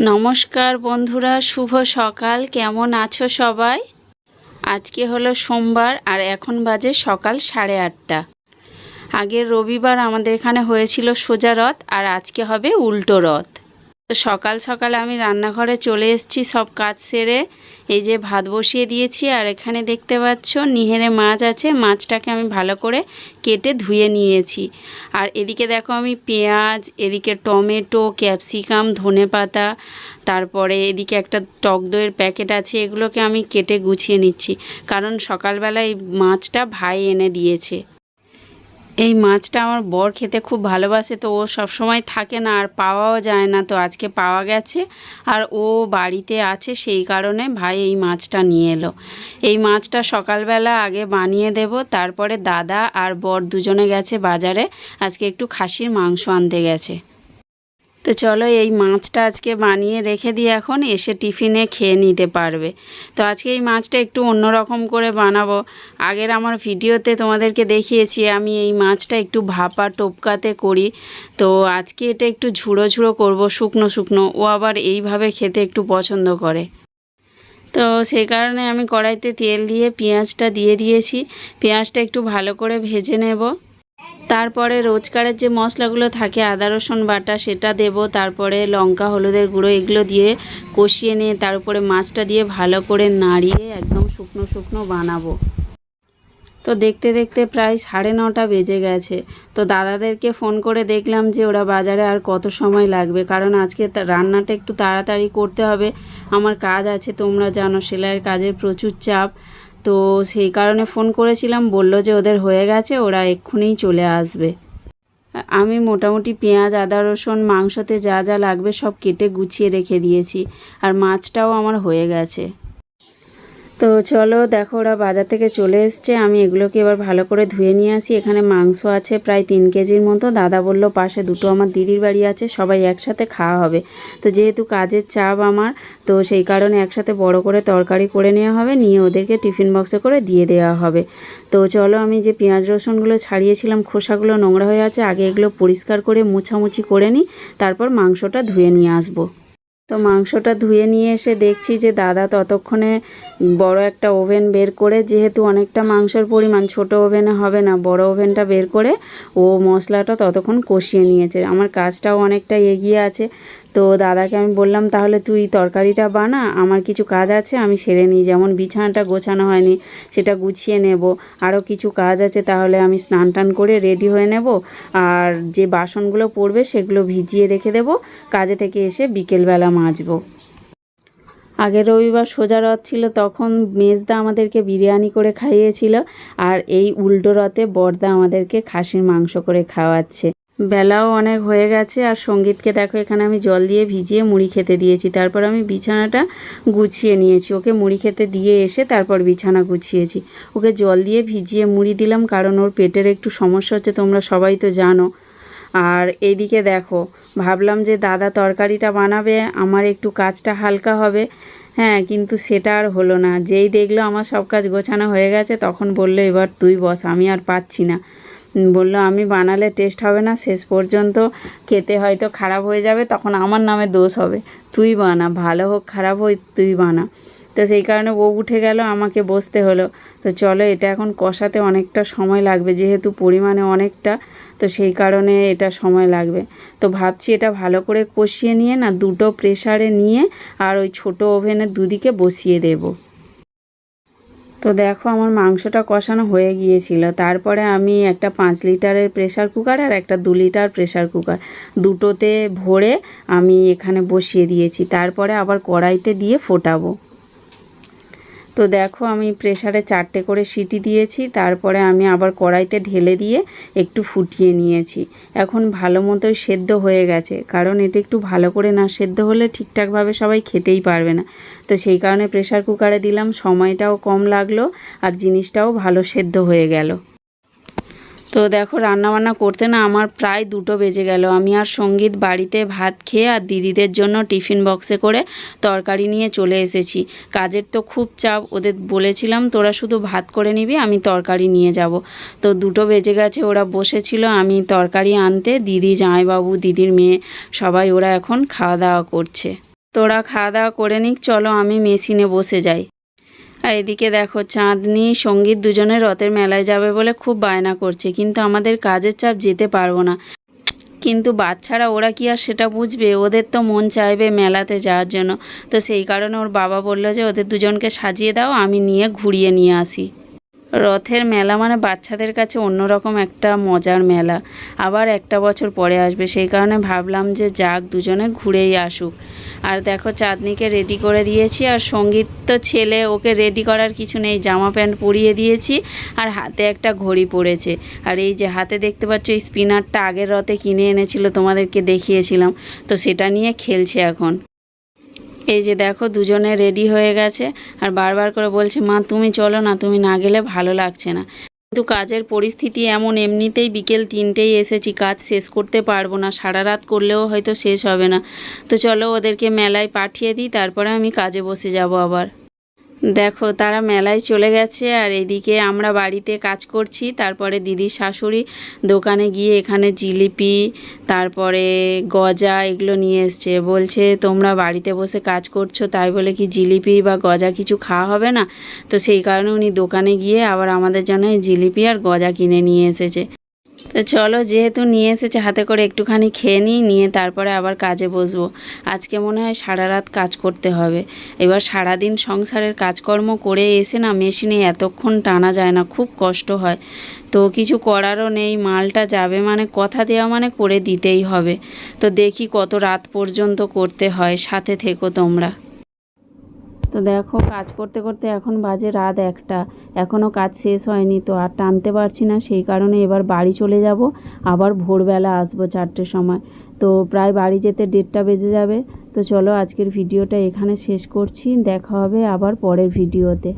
নমস্কার বন্ধুরা, শুভ সকাল। কেমন আছো সবাই? আজকে হলো সোমবার আর এখন বাজে সকাল সাড়ে আটটা। আগের রবিবার আমাদের এখানে হয়েছিল সোজা রথ আর আজকে হবে উল্টো রথ। তো সকাল সকাল আমি রান্নাঘরে চলে এসেছি সব কাজ সেরে। এই যে ভাত বসিয়ে দিয়েছি আর এখানে দেখতে পাচ্ছ নিহেরে মাছ আছে। মাছটাকে আমি ভালো করে কেটে ধুয়ে নিয়েছি। আর এদিকে দেখো আমি পেঁয়াজ, এদিকে টমেটো, ক্যাপসিকাম ধনেপাতা তারপরে এদিকে একটা টক দইয়ের প্যাকেট আছে, এগুলোকে আমি কেটে গুছিয়ে নিচ্ছি। কারণ সকালবেলা এই মাছটা ভাই এনে দিয়েছে। এই মাছটা আমার বর খেতে খুব ভালোবাসে, তো ও সবসময় থাকে না আর পাওয়াও যায় না। তো আজকে পাওয়া গেছে আর ও বাড়িতে আছে, সেই কারণে ভাই এই মাছটা নিয়ে এলো। এই মাছটা সকালবেলা আগে বানিয়ে দেব, তারপরে দাদা আর বর দুজনে গেছে বাজারে। আজকে একটু খাসির মাংস আনতে গেছে। তো চলো এই মাছটা আজকে বানিয়ে রেখে দিয়ে এখন এসে টিফিনে খেয়ে নিতে পারবে। তো আজকে এই মাছটা একটু অন্যরকম করে বানাবো। আগের আমার ভিডিওতে তোমাদেরকে দেখিয়েছি, আমি এই মাছটা একটু ভাপা টোপকাতে করি। তো আজকে এটা একটু ঝুড়ো ঝুড়ো করব, শুকনো শুকনো। ও আবার এইভাবে খেতে একটু পছন্দ করে। তো সেই কারণে আমি কড়াইতে তেল দিয়ে পেঁয়াজটা দিয়ে দিয়েছি। পেঁয়াজটা একটু ভালো করে ভেজে নেব। তারপরে রোজকারের যে মশলাগুলো থাকে, আদা, রসুন বাটা সেটা দেব, তারপরে লঙ্কা, হলুদের গুঁড়ো এগুলো দিয়ে কষিয়ে নিয়ে তার উপরে মাছটা দিয়ে ভালো করে নাড়িয়ে একদম শুকনো শুকনো বানাবো। তো দেখতে দেখতে প্রায় সাড়ে নটা বেজে গেছে। তো দাদাদেরকে ফোন করে দেখলাম যে ওরা বাজারে আর কত সময় লাগবে, কারণ আজকে রান্নাটা একটু তাড়াতাড়ি করতে হবে। আমার কাজ আছে, তোমরা জানো, সেলাইয়ের কাজে প্রচুর চাপ। তো সেই কারণে ফোন করেছিলাম, বলল যে ওদের হয়ে গেছে, ওরা এক্ষুনি চলে আসবে। আমি মোটামুটি পেঁয়াজ, আদা, রসুন, মাংসতে যা যা লাগবে সব কেটে গুছিয়ে রেখে দিয়েছি, আর মাছটাও আমার হয়ে গেছে। তো চলো দেখো ওরা বাজার থেকে চলে এসছে। আমি এগুলোকে এবার ভালো করে ধুয়ে নিয়ে আসি। এখানে মাংস আছে প্রায় তিন কেজির মতো। দাদা বলল, পাশে দুটো আমার দিদির বাড়ি আছে, সবাই একসাথে খাওয়া হবে। তো যেহেতু কাজের চাপ আমার, তো সেই কারণে একসাথে বড় করে তরকারি করে নেওয়া হবে। নিয়ে ওদেরকে টিফিন বক্সে করে দিয়ে দেওয়া হবে। তো চলো, আমি যে পেঁয়াজ রসুনগুলো ছাড়িয়েছিলাম, খোসাগুলো নোংরা হয়ে আছে, আগে এগুলো পরিষ্কার করে মুছামুছি করে নিই। তারপর মাংসটা ধুয়ে নিয়ে আসব। তো মাংসটা ধুয়ে নিয়ে এসে দেখছি যে দাদা ততক্ষণে বড় একটা ওভেন বের করে, যেহেতু অনেকটা মাংসের পরিমাণ, ছোট ওভেনে হবে না, বড় ওভেনটা বের করে ও মশলাটা ততক্ষণ কষিয়ে নিয়েছে। আমার কাজটাও অনেকটা এগিয়ে আছে। তো দাদাকে আমি বললাম, তাহলে তুই তরকারিটা বানা, আমার কিছু কাজ আছে, আমি সেরে নিই। যেমন বিছানাটা গোছানো হয়নি, সেটা গুছিয়ে নেব। আরও কিছু কাজ আছে, তাহলে আমি স্নান টান করে রেডি হয়ে নেব। আর যে বাসনগুলো পড়বে, সেগুলো ভিজিয়ে রেখে দেব। কাজে থেকে এসে বিকেলবেলা মাজবো। আগের রবিবার সোজা রথ ছিল, তখন মেজদা আমাদেরকে বিরিয়ানি করে খাইয়েছিল। আর এই উল্টো রথে বর্দা আমাদেরকে খাসির মাংস করে খাওয়াচ্ছে। বেলাও অনেক হয়ে গেছে আর সঙ্গীতকে দেখো এখানে আমি জল দিয়ে ভিজিয়ে মুড়ি খেতে দিয়েছি। তারপর আমি বিছানাটা গুছিয়ে নিয়েছি। ওকে মুড়ি খেতে দিয়ে এসে তারপর বিছানা গুছিয়েছি। ওকে জল দিয়ে ভিজিয়ে মুড়ি দিলাম কারণ ওর পেটের একটু সমস্যা হচ্ছে, তোমরা সবাই তো জানো। আর এইদিকে দেখো, ভাবলাম যে দাদা তরকারিটা বানাবে, আমার একটু কাজটা হালকা হবে। হ্যাঁ কিন্তু সেটা আর হলো না। যেই দেখল আমার সব কাজ গোছানো হয়ে গেছে, তখন বলল, এবার তুই বস, আমি আর পাচ্ছি না। বলল, আমি বানালে টেস্ট হবে না, শেষ পর্যন্ত খেতে হয়তো খারাপ হয়ে যাবে, তখন আমার নামে দোষ হবে। তুই বানা, ভালো হোক খারাপ হোক, তুই বানা। তো সেই কারণে ও উঠে গেল, আমাকে বসতে হলো। তো চলো, এটা এখন কষাতে অনেকটা সময় লাগবে, যেহেতু পরিমাণে অনেকটা, তো সেই কারণে এটা সময় লাগবে। তো ভাবছি এটা ভালো করে কষিয়ে নিয়ে না, দুটো প্রেসারে নিয়ে আর ওই ছোটো ওভেনের দুদিকে বসিয়ে দেবো। তো দেখো আমার মাংসটা কষানো হয়ে গিয়েছিল। তারপরে আমি একটা পাঁচ লিটারের প্রেশার কুকার আর একটা দু লিটার প্রেশার কুকার দুটোতে ভরে আমি এখানে বসিয়ে দিয়েছি। তারপরে আবার কড়াইতে দিয়ে ফোটাবো। তো দেখো আমি প্রেসারে চারটে করে সিটি দিয়েছি, তারপরে আমি আবার কড়াইতে ঢেলে দিয়ে একটু ফুটিয়ে নিয়েছি। এখন ভালো মতোই সেদ্ধ হয়ে গেছে, কারণ এটা একটু ভালো করে না সেদ্ধ হলে ঠিকঠাকভাবে সবাই খেতেই পারবে না। তো সেই কারণে প্রেসার কুকারে দিলাম, সময়টাও কম লাগল আর জিনিসটাও ভালো সেদ্ধ হয়ে গেল। তো দেখো, রান্নাবান্না করতে না আমার প্রায় দুটো বেজে গেল। আমি আর সংগীত বাড়িতে ভাত খেয়ে আর দিদিদের জন্য টিফিন বক্সে করে তরকারি নিয়ে চলে এসেছি। কাজের তো খুব চাপ, ওদের বলেছিলাম, তোরা শুধু ভাত করে নিবি, আমি তরকারি নিয়ে যাব। তো দুটো বেজে গেছে, ওরা বসেছিল, আমি তরকারি আনতে, দিদি, জামাইবাবু, দিদির মেয়ে, সবাই, ওরা এখন খাওয়া দাওয়া করছে। তোরা খাওয়া দাওয়া করে নিক, চলো আমি মেশিনে বসে যাই। আর এদিকে দেখো, চাঁদনি, সংগীত দুজনে রথের মেলায় যাবে বলে খুব বায়না করছে, কিন্তু আমাদের কাজের চাপ যেতে পারব না। কিন্তু বাচ্চারা, ওরা কি আর সেটা বুঝবে? ওদের তো মন চাইবে মেলাতে যাওয়ার জন্য। তো সেই কারণে ওর বাবা বলল যে, ওদের দুজনকে সাজিয়ে দাও, আমি নিয়ে ঘুরিয়ে নিয়ে আসি। রথের মেলা মানে বাচ্চাদের কাছে অন্যরকম একটা মজার মেলা। আবার একটা বছর পরে আসবে, সেই কারণে ভাবলাম যে যাক, দুজনে ঘুরেই আসুক। আর দেখো, চাঁদনিকে রেডি করে দিয়েছি, আর সংগীত তো ছেলে, ওকে রেডি করার কিছু নেই। জামা প্যান্ট পরিয়ে দিয়েছি, আর হাতে একটা ঘড়ি পড়েছে। আর এই যে হাতে দেখতে পাচ্ছ, এই স্পিনারটা আগের রথে কিনে এনেছিল, তোমাদেরকে দেখিয়েছিলাম। তো সেটা নিয়ে খেলছে এখন। এই যে দেখো দুজনে রেডি হয়ে গেছে আর বারবার করে বলছে, মা, তুমি চলো না, তুমি না গেলে ভালো লাগছে না। কিন্তু কাজের পরিস্থিতি এমন, এমনিতেই বিকেল তিনটেই এসেছি, কাজ শেষ করতে পারব না, সারা রাত করলেও হয়তো শেষ হবে না। তো চলো ওদেরকে মেলায় পাঠিয়ে দিই, তারপরে আমি কাজে বসে যাব আবার। দেখো, তারা মেলায় চলে গেছে আর এদিকে আমরা বাড়িতে কাজ করছি। তারপরে দিদির শাশুড়ি দোকানে গিয়ে এখানে জিলিপি, তারপরে গজা এগুলো নিয়ে এসছে। বলছে, তোমরা বাড়িতে বসে কাজ করছ, তাই বলে কি জিলিপি বা গজা কিছু খাওয়া হবে না? তো সেই কারণে উনি দোকানে গিয়ে আবার আমাদের জন্য জিলিপি আর গজা কিনে নিয়ে এসেছে। তো চলো, যেহেতু নিয়ে এসেছে, হাতে করে একটুখানি খেয়ে নিই, নিয়ে তারপরে আবার কাজে বসবো। আজকে মনে হয় সারা রাত কাজ করতে হবে। এবার সারাদিন সংসারের কাজকর্ম করে এসে না মেশিনে এতক্ষণ টানা যায় না, খুব কষ্ট হয়। তো কিছু করারও নেই, মালটা যাবে মানে কথা দেওয়া মানে করে দিতেই হবে। তো দেখি কত রাত পর্যন্ত করতে হয়, সাথে থেকো তোমরা। তো দেখো, কাজ করতে করতে এখন বাজে রাত একটা। এখনও কাজ শেষ হয়নি তো, আর টানতে পারছি না, সেই কারণে এবার বাড়ি চলে যাব। আবার ভোরবেলা আসব চারটের সময়। তো প্রায় বাড়ি যেতে দেড়টা বেজে যাবে। তো চলো, আজকের ভিডিওটা এখানে শেষ করছি। দেখা হবে আবার পরের ভিডিওতে।